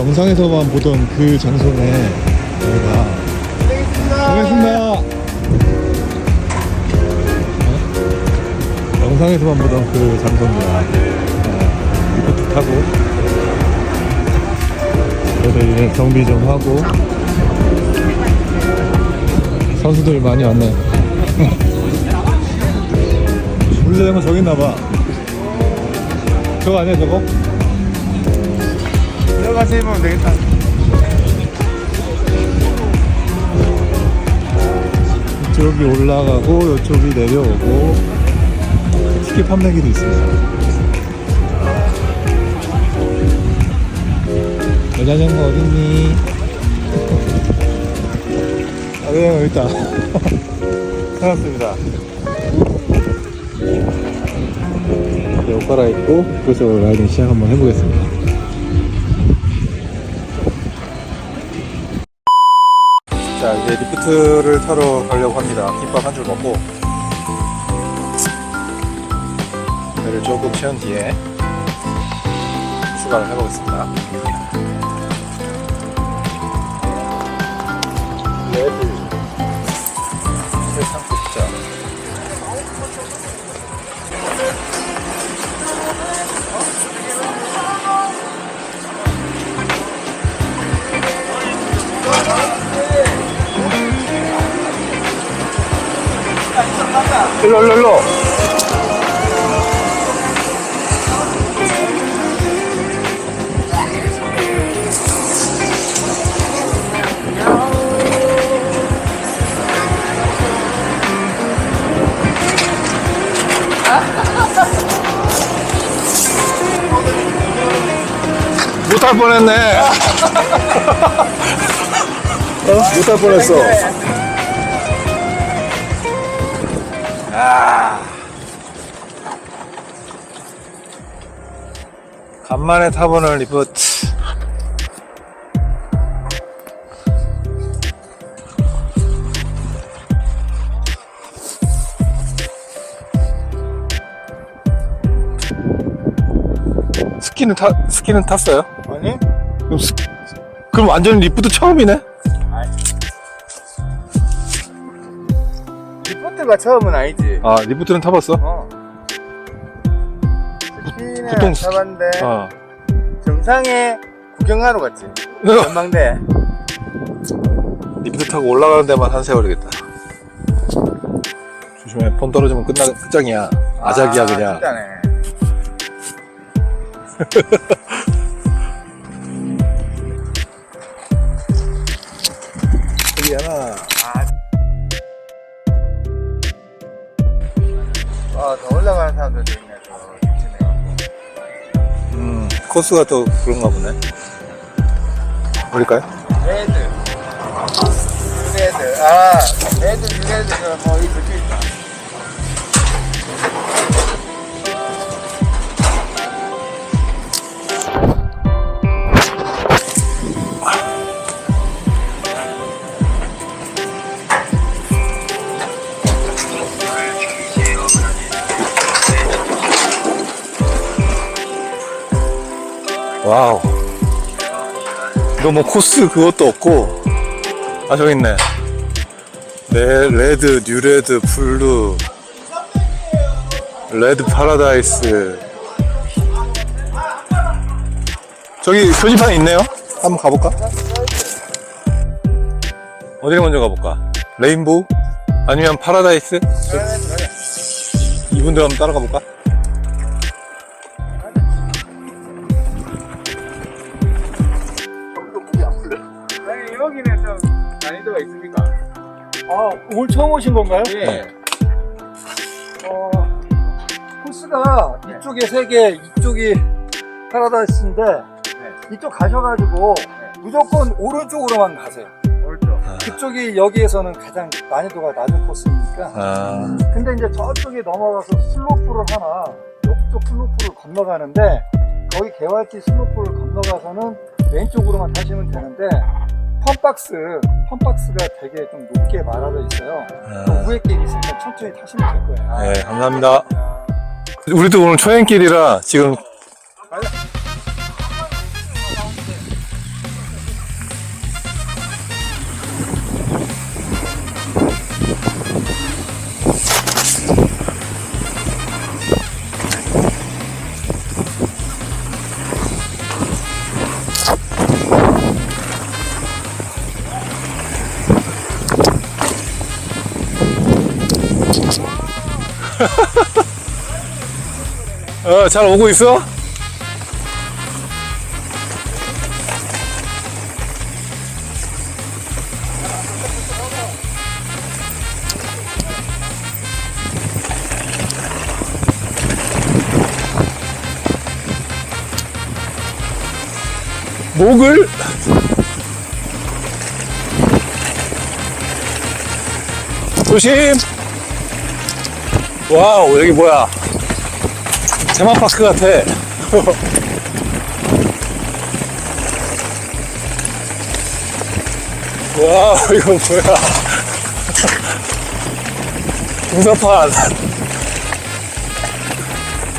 그 영상에서만 보던 그 장소네. 여기가. 고맙습니다. 어? 영상에서만 보던 그 장소입니다. 어, 리프트 타고. 저희들 이제 정비 좀 하고. 선수들 많이 왔네. 물자전거 저기 있나봐. 저거 아니야, 저거? 들어가서 해보면 되겠다. 이쪽이 올라가고 이쪽이 내려오고 티켓 판매기도 있습니다. 여자전거 어딨니? 아, 네, 여기 있다. 찾았습니다. 이제 옷 갈아입고 그래서 라이딩 시작 한번 해보겠습니다. 이제 리프트를 타러 가려고 합니다. 김밥 한 줄 먹고. 배를 조금 채운 뒤에 출발을 해보겠습니다 일로 일로 일로. 못할 뻔했네. 어? 못할 뻔했어 간만에 타보는 리프트 스키는 타 스키는 탔어요? 아니? 그럼, 스, 그럼 완전 리프트 처음이네? 리포트가 처음은 아니지. 아 리프트는 타봤어? 어. 스키는 보통 안 스키- 타봤는데 아 정상에 구경하러 갔지. 전망대. 리프트 타고 올라가는 데만 한 세월이겠다 조심해 폰 떨어지면 끝나 끝장이야 아작이야 아, 그냥 진짜네. 여기 하나 아, 더 올라가는 사람들도 있네. 저 지치네. 음 코스가 더 그런가 보네 올릴까요? 레드. 유레드. 아, 레드, 유레드가 뭐이 적혀 있다. 와우. 이거 뭐 코스 그것도 없고. 아, 저기 있네. 네, 레드, 뉴레드, 블루. 레드 파라다이스. 저기 표지판이 있네요. 한번 가볼까? 어디를 먼저 가볼까? 레인보우? 아니면 파라다이스? 이분들 한번 따라가 볼까? 난이도가 있습니까? 아, 오늘 처음 오신 건가요? 예. 어, 코스가 이쪽에 세 개, 이쪽이 파라다이스인데, 이쪽 가셔가지고 무조건 오른쪽으로만 가세요. 오른쪽. 그쪽이 여기에서는 가장 난이도가 낮은 코스니까. 아, 근데 이제 저쪽에 넘어가서 슬로프를 하나, 옆쪽 슬로프를 건너가는데, 거기 개활지 슬로프를 건너가서는 왼쪽으로만 타시면 되는데, 펌박스, 펌박스가 되게 좀 높게 말아져 있어요. 또 아. 위에 길이 있으니까 천천히 타시면 될 거예요. 네, 감사합니다. 우리도 오늘 초행길이라 지금 어, 잘 오고 있어? 목을? 조심! 와우 여기 뭐야 테마파크 같아. 와 이거 뭐야. 경사판.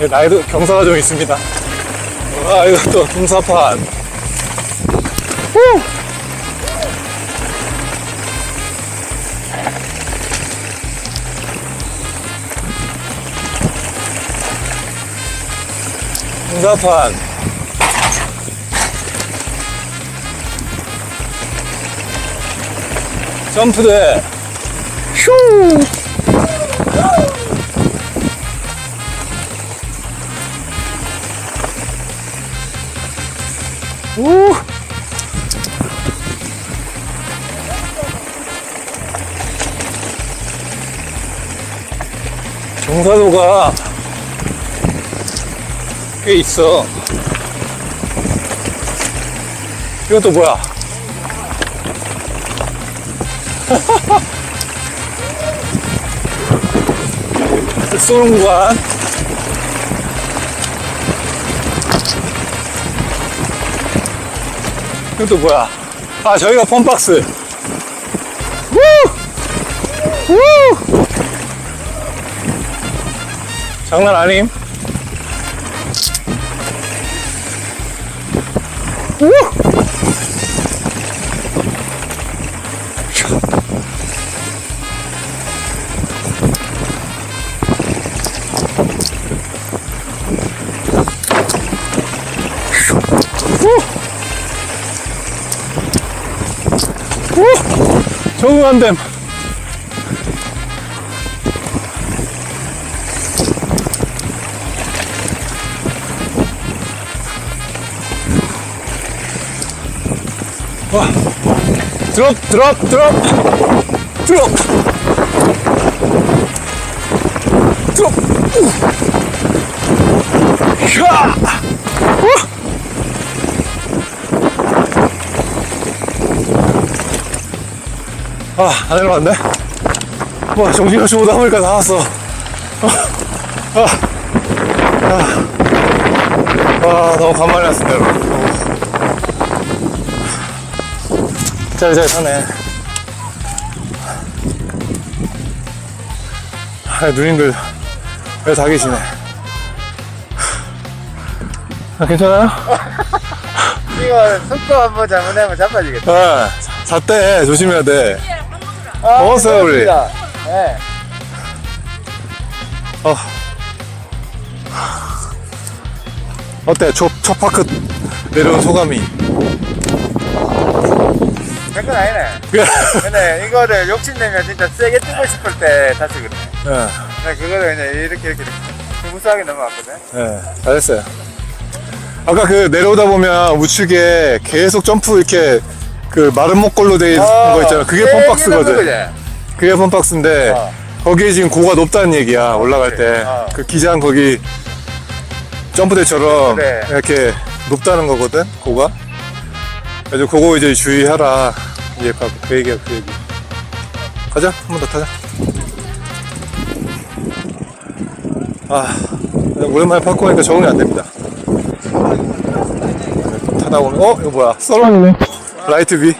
네, 나이도 경사가 좀 있습니다. 와 이거 또 동사판. 후! 동사판 점프대. 휴 우! 경사도가 꽤 있어. 또 뭐야? 쏘는 구간. 또 뭐야? 아, 저희가 펌박스. 우! 우! 장난 아님? 우! 우! 우! 적응 안 됨. 와. 드롭, 드롭, 드롭, 드롭, 드롭. 우. 샤! 우. 아, 안 내려왔네. 와, 정신없이 오다 보니까 나왔어. 아, 아, 아, 너무 간만에 왔습니다, 여러분. 잘, 잘 사네. 아, 누님들, 왜 다 계시네. 아, 괜찮아요? 이거 속도 한번 잘못하면 자빠지겠다. 아, 잤대. 조심해야 돼. 아, 먹었어요, 우리? 네. 어. 어때? 초, 초파크 내려온 소감이. 별건 아니네. 예. 근데 이거를 욕심내면 진짜 세게 뜨고 싶을 때 다시 그래. 예, 근데 그거를 그냥 이렇게 이렇게 이렇게 스무스하게 넘어갔거든. 예, 잘했어요. 아까 그 내려오다 보면 우측에 계속 점프 이렇게 그 마른 목걸로 돼 있는 거 있잖아. 그게 세게 펌박스거든. 넘는 거지? 그게 펌박스인데 어. 거기에 지금 고가 높다는 얘기야. 올라갈 때. 어. 그 기장 거기 점프대처럼 그래. 이렇게 높다는 거거든. 고가. 그래서 그거 이제 주의하라. 이제 그, 그 얘기야, 그 얘기. 가자. 한 번 더 타자. 아, 오랜만에 파크 하니까 적응이 안 됩니다. 타다 보면, 어? 이거 뭐야? 썰어놓네. 라이트 비.